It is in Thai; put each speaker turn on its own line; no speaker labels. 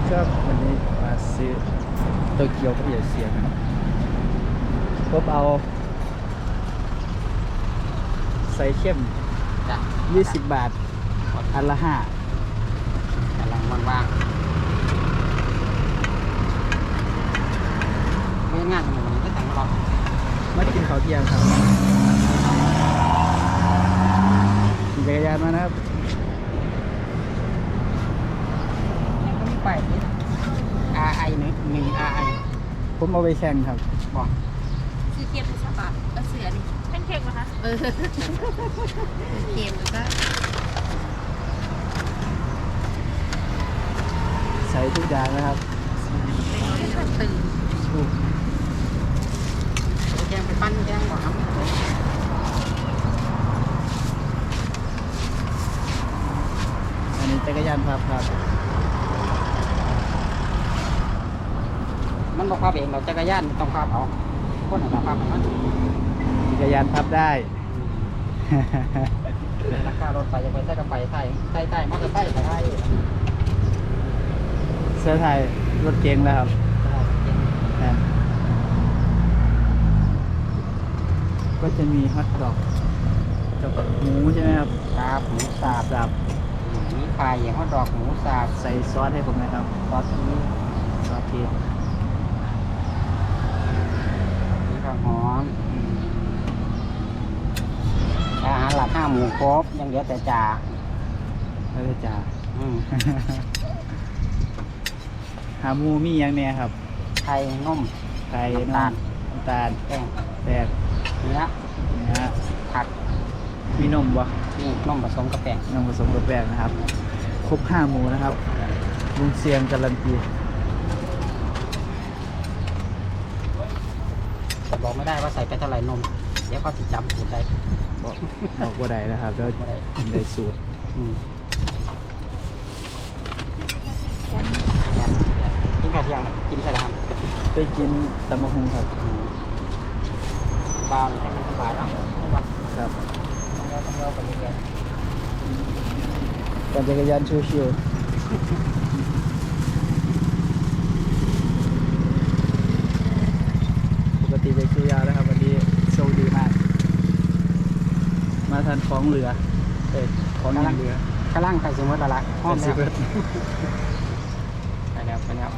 ดีครับวันนี้มาซื้อโตเกียวกับเหยียเสียงพบเอาใส่เข้ม
จ้ะ
20บาท อันละห้ากำ
ลังว่างๆไม่งานเหมือนวันนี้ก็แต่งรอ
มากินข้าวเที่ยงครับขี่จักรยานมานะครับ
ยังก็มีไปนี่ RI หนึ่งหนึ่ง RI
ผมเอาไปแข่งครับ
บอก
ซื้อเค็มหรือซาบะก็เสือนี่แพนเค้กนะคะเออเค็มแล้วก็
ใส่ทุกอย่างนะครับ
ไม่ค่อยตื่น
อู้
แกงไปปั้นแกงบอกครับ
อันนี้จักรยานพับครับ
มันบอกภาพเองเราจักรยานต้องภาพเอาคนไหนมาภาพมัน
จักรยานพับได้
ราคารถไฟจะไปใส่กระไปใส่ใส่ใส่มอเตอร์ไซค์ก็ได้
เสื้อไทยรถเก๋งแล้วครับนะก็จะมีฮอทดอกกับหมูใช่ไหมครับ
ครับหมูสาบ
สับ
มีไข่ฮอทดอกหมูสาบ
ใส่ซอสให้ผมนะครับ
ซอสนี้
ซอสเทส
มี ข้าวหอมอาหารหลักห้าหมูครบยังเหลือแต่จ่า
แล้วก็จ่า
อืม
หาหมูมีอย่างเนี้ยครับ
ไข่นุ่ม
ไข่
น้ำตาล
น้ำตาล
แป้ง
แตก
เนื้อ
นะฮะ
ผัก
มีนมบ่
นี่นมผสมกับแป้ง
นมผสมกับแป้งนะครับ ครบห้าหมูนะครับลุงเสียงการันตี
บอกไม่ได้ว่าใส่ไปเท่าไหร่นม เดี๋ยวเขาติดจำสูตรได้
บอกบอกว่าใดนะครับแล้ว
บ่ได้
ได้สูตร
อืมกินข้าวเที่ยงนะกินใส่ละครับ
ไปกินตำมะฮุงครับ
บางให้มันสบายเอาไม่ว่า
ครับ
ต้องเลี้ยวต้องเลี้ยวไปเรื่อย
ปั่นจักรยานชิวๆ เกียแล้วครับวันนี้โชคดีมาก มาทันของเหลือเอ้ยของยังเหลือ
กำล่างไปสิมดละละห้อง
สิเบิด ไป
แล้ว
ไปแล้ว